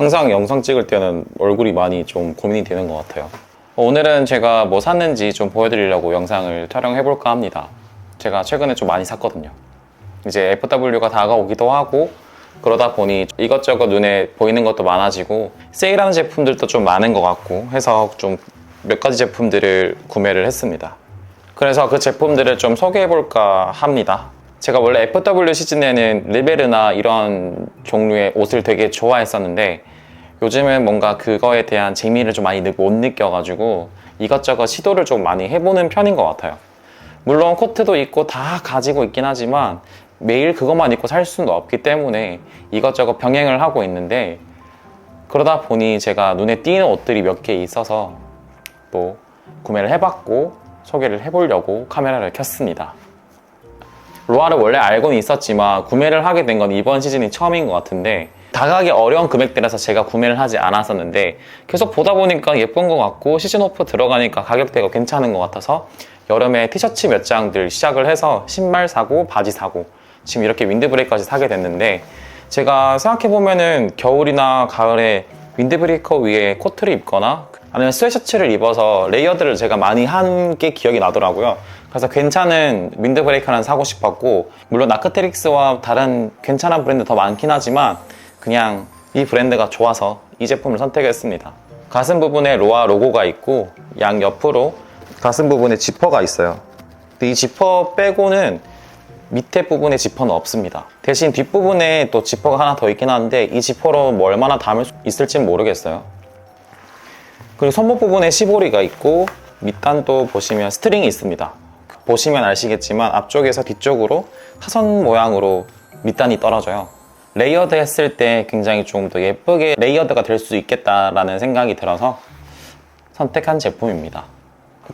항상 영상 찍을 때는 얼굴이 많이 좀 고민이 되는 것 같아요. 어, 오늘은 제가 뭐 샀는지 좀 보여드리려고 영상을 촬영해볼까 합니다. 제가 최근에 좀 많이 샀거든요. 이제 FW가 다가오기도 하고 그러다 보니 이것저것 눈에 보이는 것도 많아지고 세일하는 제품들도 좀 많은 것 같고 해서 좀 몇 가지 제품들을 구매를 했습니다. 그래서 그 제품들을 좀 소개해볼까 합니다. 제가 원래 FW 시즌에는 리베르나 이런 종류의 옷을 되게 좋아했었는데 요즘은 뭔가 그거에 대한 재미를 좀 많이 느- 못 느껴가지고 이것저것 시도를 좀 많이 해보는 편인 것 같아요. 물론 코트도 있고 다 가지고 있긴 하지만 매일 그것만 입고 살 수는 없기 때문에 이것저것 병행을 하고 있는데 그러다 보니 제가 눈에 띄는 옷들이 몇 개 있어서 또 구매를 해봤고 소개를 해보려고 카메라를 켰습니다. 로아를 원래 알고는 있었지만 구매를 하게 된 건 이번 시즌이 처음인 것 같은데 다가기 어려운 금액대라서 제가 구매를 하지 않았었는데 계속 보다 보니까 예쁜 것 같고 시즌 오프 들어가니까 가격대가 괜찮은 것 같아서 여름에 티셔츠 몇 장들 시작을 해서 신발 사고 바지 사고 지금 이렇게 윈드브레이커까지 사게 됐는데 제가 생각해보면은 겨울이나 가을에 윈드브레이커 위에 코트를 입거나 아니면 스웨셔츠를 입어서 레이어드를 제가 많이 한 게 기억이 나더라고요. 그래서 괜찮은 윈드 브레이커는 사고 싶었고 물론 아크테릭스와 다른 괜찮은 브랜드 더 많긴 하지만 그냥 이 브랜드가 좋아서 이 제품을 선택했습니다. 가슴 부분에 로아 로고가 있고 양 옆으로 가슴 부분에 지퍼가 있어요. 근데 이 지퍼 빼고는 밑에 부분에 지퍼는 없습니다. 대신 뒷부분에 또 지퍼가 하나 더 있긴 한데 이 지퍼로 뭐 얼마나 담을 수 있을지는 모르겠어요. 그리고 손목 부분에 시보리가 있고 밑단도 보시면 스트링이 있습니다. 보시면 아시겠지만 앞쪽에서 뒤쪽으로 타선 모양으로 밑단이 떨어져요. 레이어드 했을 때 굉장히 좀더 예쁘게 레이어드가 될 수 있겠다라는 생각이 들어서 선택한 제품입니다.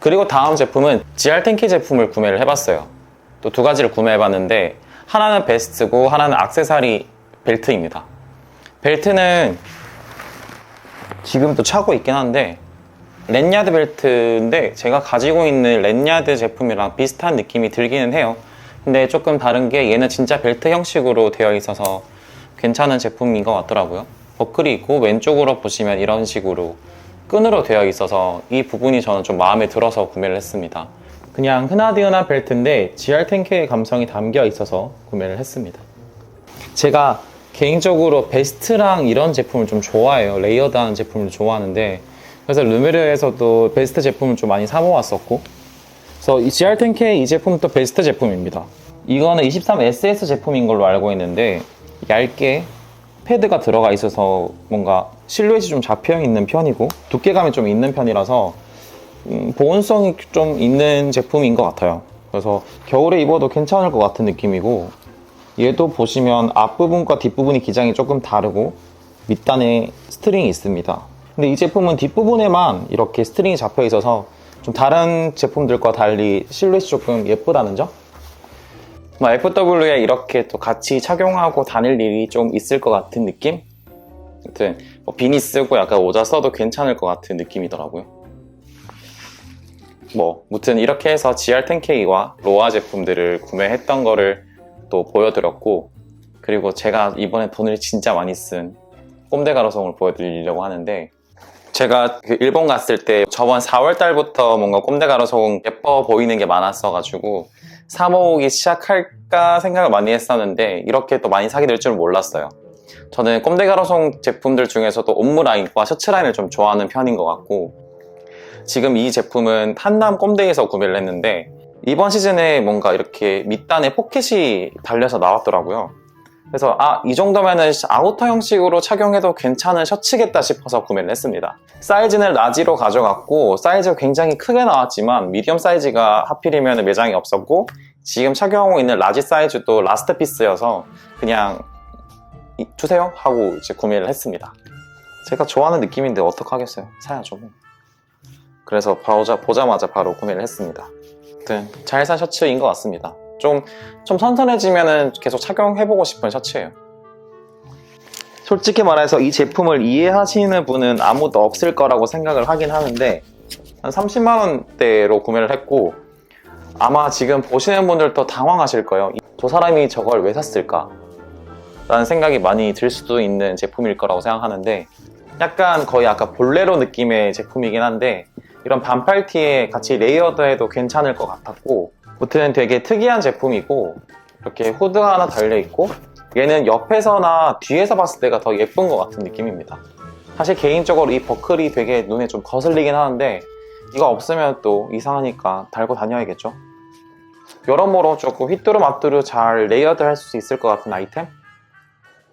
그리고 다음 제품은 GR10K 제품을 구매를 해봤어요. 또 두 가지를 구매해봤는데 하나는 베스트고 하나는 악세사리 벨트입니다. 벨트는 지금도 차고 있긴 한데 랜야드 벨트인데 제가 가지고 있는 랜야드 제품이랑 비슷한 느낌이 들기는 해요. 근데 조금 다른 게 얘는 진짜 벨트 형식으로 되어 있어서 괜찮은 제품인 것 같더라고요. 버클이 있고 왼쪽으로 보시면 이런 식으로 끈으로 되어 있어서 이 부분이 저는 좀 마음에 들어서 구매를 했습니다. 그냥 흔하디흔한 벨트인데 GR10K의 감성이 담겨 있어서 구매를 했습니다. 제가 개인적으로 베스트랑 이런 제품을 좀 좋아해요. 레이어드하는 제품을 좋아하는데 그래서 르메르에서도 베스트 제품을 좀 많이 사모았었고 그래서 이 GR10K 이 제품도 베스트 제품입니다. 이거는 23SS 제품인 걸로 알고 있는데 얇게 패드가 들어가 있어서 뭔가 실루엣이 좀 잡혀 있는 편이고 두께감이 좀 있는 편이라서 음, 보온성이 좀 있는 제품인 것 같아요. 그래서 겨울에 입어도 괜찮을 것 같은 느낌이고 얘도 보시면 앞부분과 뒷부분이 기장이 조금 다르고 밑단에 스트링이 있습니다. 근데 이 제품은 뒷부분에만 이렇게 스트링이 잡혀 있어서 좀 다른 제품들과 달리 실루엣이 조금 예쁘다는 점? 뭐 FW에 이렇게 또 같이 착용하고 다닐 일이 좀 있을 것 같은 느낌? 아무튼 뭐 비니 쓰고 약간 모자 써도 괜찮을 것 같은 느낌이더라고요. 뭐 무튼 이렇게 해서 GR10K와 로아 제품들을 구매했던 거를 또 보여드렸고 그리고 제가 이번에 돈을 진짜 많이 쓴 꼼데 가로송을 보여드리려고 하는데 제가 그 일본 갔을 때 저번 4월 달부터 뭔가 꼼데 가로송 예뻐 보이는 게 많았어가지고 사 모으기 시작할까 생각을 많이 했었는데 이렇게 또 많이 사게 될 줄 몰랐어요. 저는 꼼데 가로송 제품들 중에서도 옷무 라인과 셔츠 라인을 좀 좋아하는 편인 것 같고 지금 이 제품은 한남 꼼데에서 구매를 했는데 이번 시즌에 뭔가 이렇게 밑단에 포켓이 달려서 나왔더라고요. 그래서 아, 이 정도면은 아우터 형식으로 착용해도 괜찮은 셔츠겠다 싶어서 구매를 했습니다. 사이즈는 라지로 가져갔고 사이즈가 굉장히 크게 나왔지만 미디엄 사이즈가 하필이면 매장에 없었고 지금 착용하고 있는 라지 사이즈도 라스트 피스여서 그냥 이- 주세요 하고 이제 구매를 했습니다. 제가 좋아하는 느낌인데 어떡하겠어요. 사야죠. 뭐. 그래서 보자, 보자마자 바로 구매를 했습니다. 아무튼 잘 산 셔츠인 것 같습니다. 좀, 좀 선선해지면은 계속 착용해보고 싶은 셔츠예요. 솔직히 말해서 이 제품을 이해하시는 분은 아무도 없을 거라고 생각을 하긴 하는데 한 30만 원대로 구매를 했고 아마 지금 보시는 분들도 당황하실 거예요. 저 사람이 저걸 왜 샀을까? 라는 생각이 많이 들 수도 있는 제품일 거라고 생각하는데 약간 거의 아까 볼레로 느낌의 제품이긴 한데 이런 반팔 티에 같이 레이어드해도 괜찮을 것 같았고 무튼 되게 특이한 제품이고 이렇게 후드가 하나 달려있고 얘는 옆에서나 뒤에서 봤을 때가 더 예쁜 것 같은 느낌입니다. 사실 개인적으로 이 버클이 되게 눈에 좀 거슬리긴 하는데 이거 없으면 또 이상하니까 달고 다녀야겠죠? 여러모로 조금 휘뚜루마뚜루 잘 레이어드 할 수 있을 것 같은 아이템?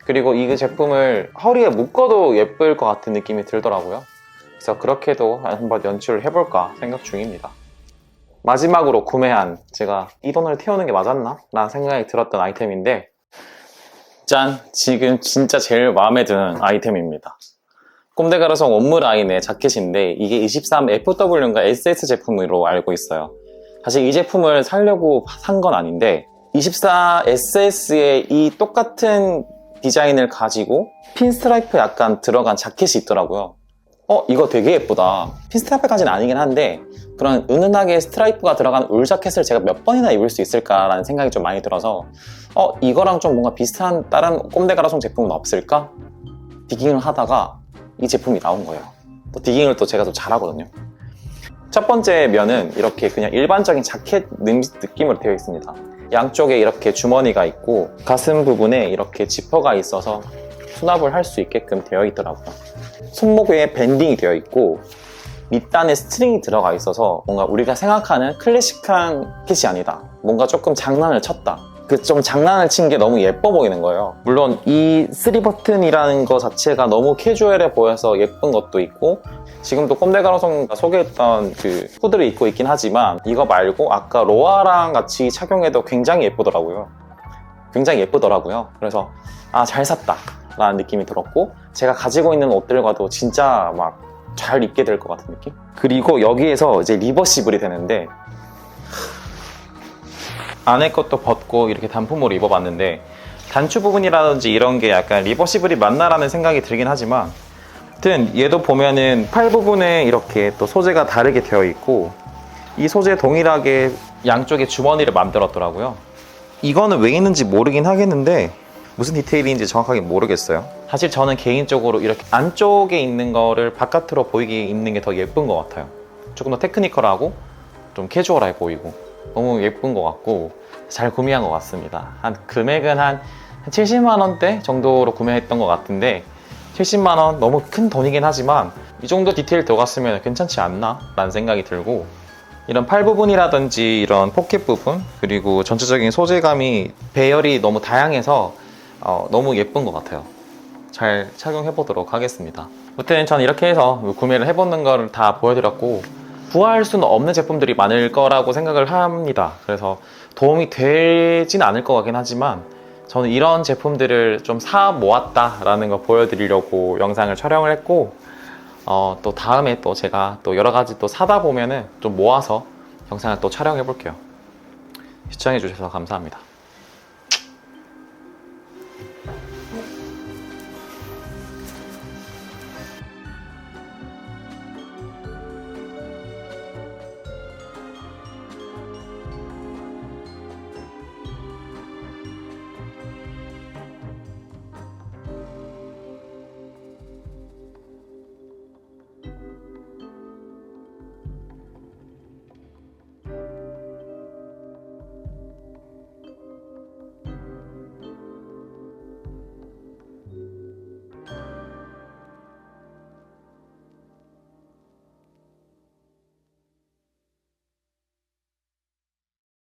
그리고 이 제품을 허리에 묶어도 예쁠 것 같은 느낌이 들더라고요. 그래서 그렇게도 한번 연출을 해볼까 생각 중입니다 마지막으로 구매한 제가 이 돈을 태우는 게 맞았나? 라는 생각이 들었던 아이템인데 짠! 지금 진짜 제일 마음에 드는 아이템입니다 꼼데가르송 원무 라인의 자켓인데 이게 23 FW인가 SS 제품으로 알고 있어요 사실 이 제품을 사려고 산 건 아닌데 24 SS의 이 똑같은 디자인을 가지고 핀스트라이프 약간 들어간 자켓이 있더라고요 어 이거 되게 예쁘다. 핀스트라이프까지는 아니긴 한데 그런 은은하게 스트라이프가 들어간 울 자켓을 제가 몇 번이나 입을 수 있을까라는 생각이 좀 많이 들어서 어 이거랑 좀 뭔가 비슷한 다른 꼼데 가라송 제품은 없을까? 디깅을 하다가 이 제품이 나온 거예요. 또 디깅을 또 제가 좀 잘하거든요. 첫 번째 면은 이렇게 그냥 일반적인 자켓 느- 느낌으로 되어 있습니다. 양쪽에 이렇게 주머니가 있고 가슴 부분에 이렇게 지퍼가 있어서 수납을 할 수 있게끔 되어 있더라고요 손목에 밴딩이 되어 있고 밑단에 스트링이 들어가 있어서 뭔가 우리가 생각하는 클래식한 kit이 아니다. 뭔가 조금 장난을 쳤다. 그 좀 장난을 친 게 너무 예뻐 보이는 거예요. 물론 이 3버튼이라는 거 자체가 너무 캐주얼해 보여서 예쁜 것도 있고 지금도 꼼데가로송가 소개했던 그 후드를 입고 있긴 하지만 이거 말고 아까 로아랑 같이 착용해도 굉장히 예쁘더라고요. 굉장히 예쁘더라고요. 그래서 아 잘 샀다 라는 느낌이 들었고 제가 가지고 있는 옷들과도 진짜 막 잘 입게 될 것 같은 느낌? 그리고 여기에서 이제 리버시블이 되는데 안에 것도 벗고 이렇게 단품으로 입어봤는데 단추 부분이라든지 이런 게 약간 리버시블이 맞나라는 생각이 들긴 하지만 아무튼 얘도 보면은 팔 부분에 이렇게 또 소재가 다르게 되어 있고 이 소재 동일하게 양쪽에 주머니를 만들었더라고요 이거는 왜 있는지 모르긴 하겠는데 무슨 디테일인지 정확하게 모르겠어요. 사실 저는 개인적으로 이렇게 안쪽에 있는 거를 바깥으로 보이게 입는 게 더 예쁜 것 같아요. 조금 더 테크니컬하고 좀 캐주얼해 보이고 너무 예쁜 것 같고 잘 구매한 것 같습니다. 한 금액은 한 70만 원대 정도로 구매했던 것 같은데 70만 원 너무 큰 돈이긴 하지만 이 정도 디테일 들어갔으면 괜찮지 않나? 라는 생각이 들고 이런 팔 부분이라든지 이런 포켓 부분 그리고 전체적인 소재감이 배열이 너무 다양해서 어, 너무 예쁜 것 같아요. 잘 착용해 보도록 하겠습니다. 아무튼 저는 이렇게 해서 구매를 해보는 거를 다 보여드렸고 구할 수는 없는 제품들이 많을 거라고 생각을 합니다. 그래서 도움이 되진 않을 것 같긴 하지만 저는 이런 제품들을 좀 사 모았다라는 거 보여드리려고 영상을 촬영을 했고 어, 또 다음에 또 제가 또 여러 가지 또 사다 보면은 좀 모아서 영상을 또 촬영해 볼게요. 시청해 주셔서 감사합니다.